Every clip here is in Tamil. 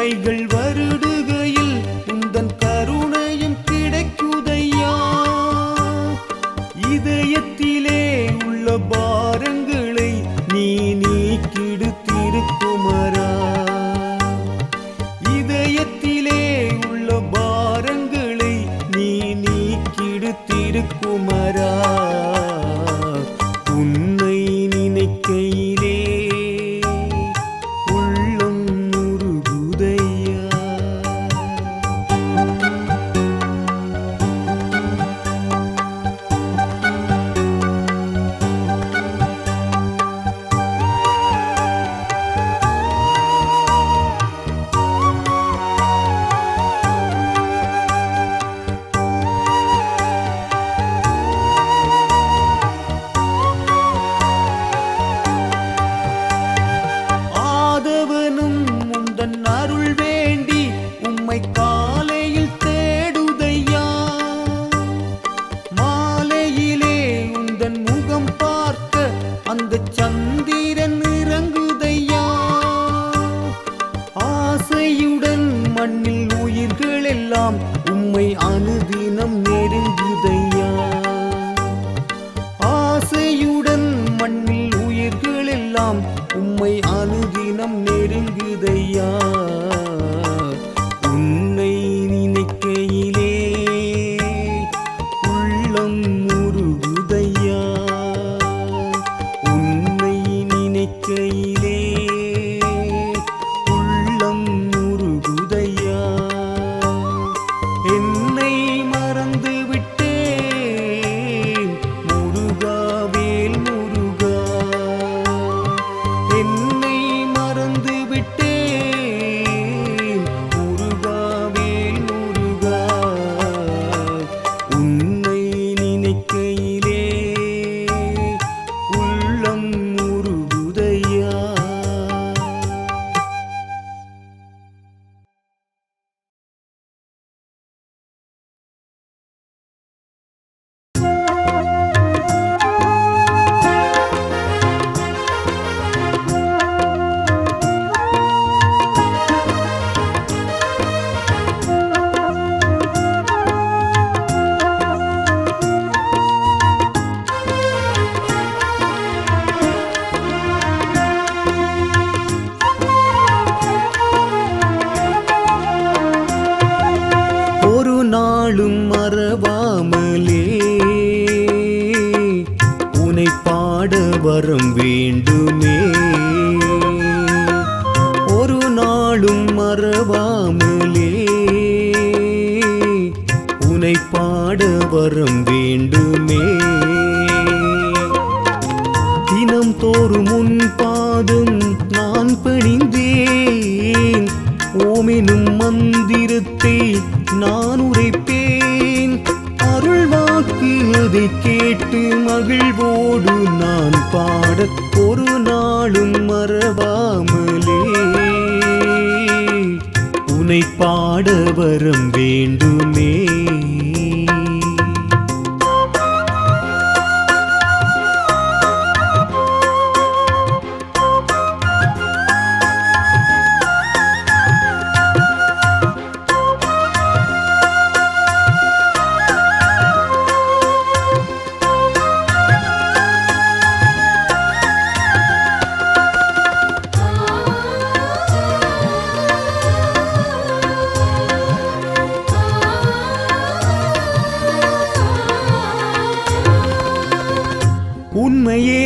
கைகள் வருடுக 冷 நாளும் மறவாமலே. உனை பாட வரம் வேண்டுமே. ஒரு நாளும் மறவாமலே. உனை பாட வரம் வேண்டுமே. தினம் தோறும் உன் பாதம் நான் பணிந்தேன். ஓமெனும் மந்திரத்தை நான் உரைப்பேன் அருள் வாக்கினதை கேட்டு மகிழ்வோடு நான் பாட ஒரு நாளும் மறவாமலே. உனை பாட வரம் வேண்டுமே.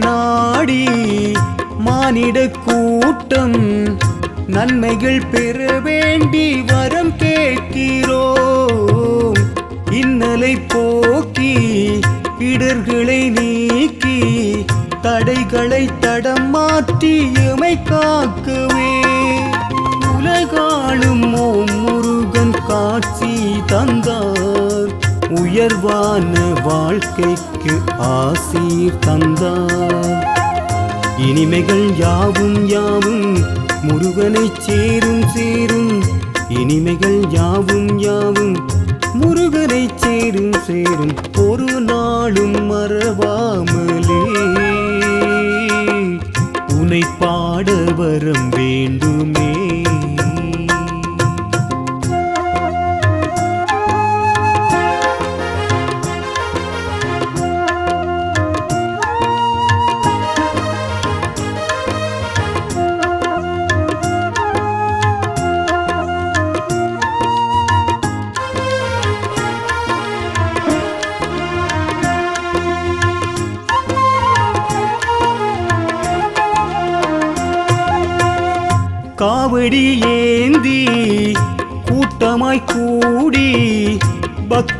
நாடி மானிட கூட்டம் நன்மைகள் பெற வேண்டி வரம் கேட்கிறோம் இன்னலை போக்கி இடர்களை நீக்கி தடைகளை தடம் மாற்றி எமை காக்கவே உலகாளும் ஓம் முருகன் காட்சி தந்தான் உயர்வான வாழ்க்கைக்கு ஆசி தந்தார். இனிமைகள் யாவும் யாவும் முருகனை சேரும் சேரும். இனிமைகள் யாவும் யாவும் முருகனை சேரும் சேரும். ஒரு நாளும் மறவாமலே. உனை பாட வரம் வேண்டுமே.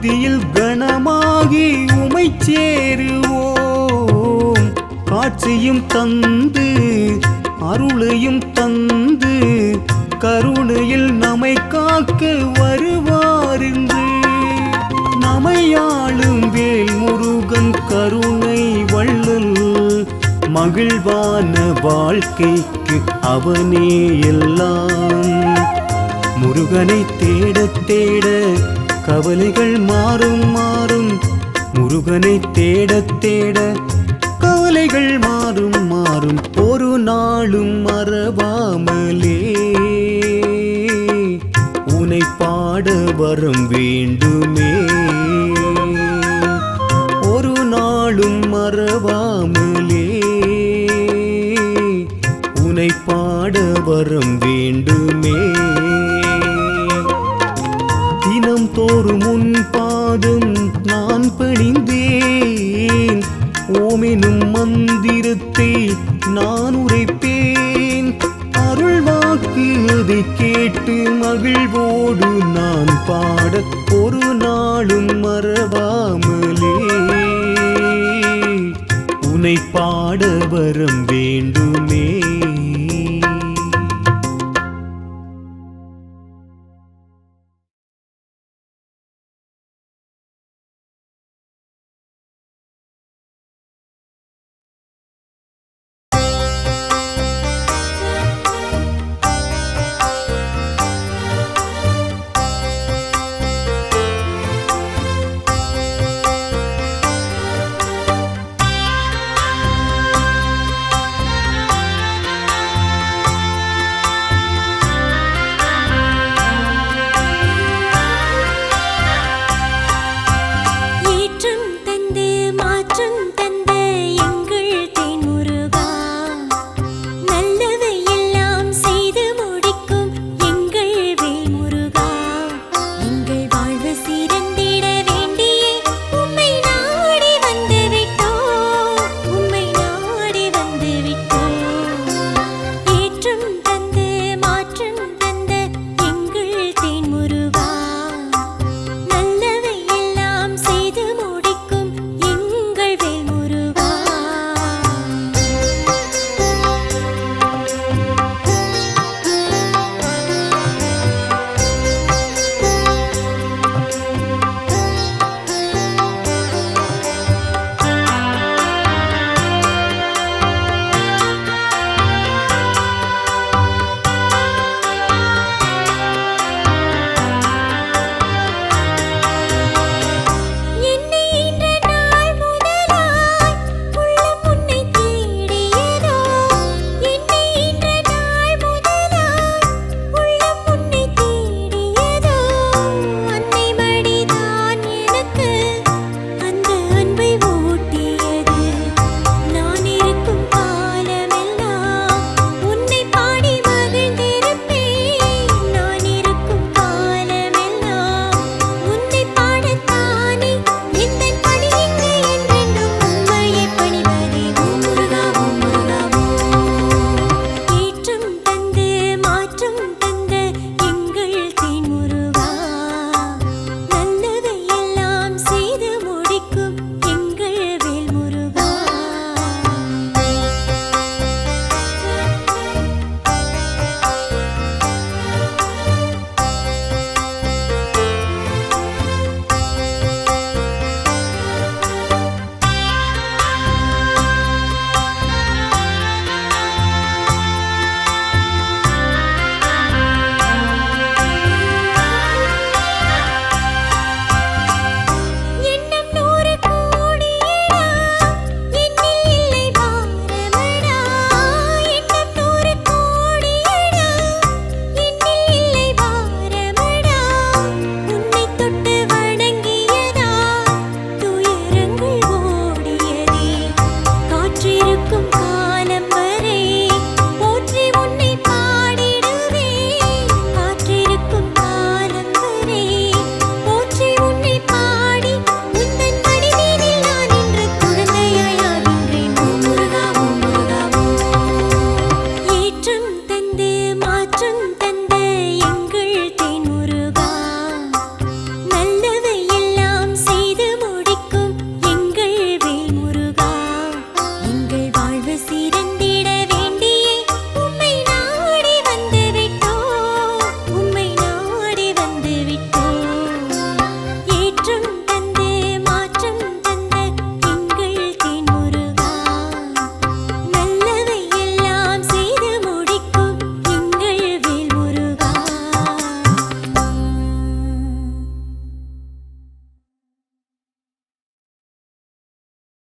பக்தியில் கணமாகி உமை சேருவோம். காட்சியும் தந்து அருளையும் தந்து கருணையில் நம்மை காக்க வருவாருந்து நமையாளும் வேல் முருகன் கருணை வள்ளல் மகிழ்வான வாழ்க்கைக்கு அவனே எல்லாம். முருகனை தேட தேட கவலைகள் மாறும் மாறும் முருகனை தேட தேட கவலைகள் மாறும் மாறும் ஒரு நாளும் மறவாமலே. உனை பாட வரம் வேண்டுமே. ஒரு நாளும் மறவாமலே. உனை பாட வரம் வேண்டுமே. பாதம் நான் பணிந்தேன். ஓமெனும் மந்திரத்தை நான் உரைப்பேன். அருள் வாக்கு அதை கேட்டு மகிழ்வோடு நான் பாட ஒரு நாளும் மறவாமலே. உனை பாட வரம் வேண்டுமே.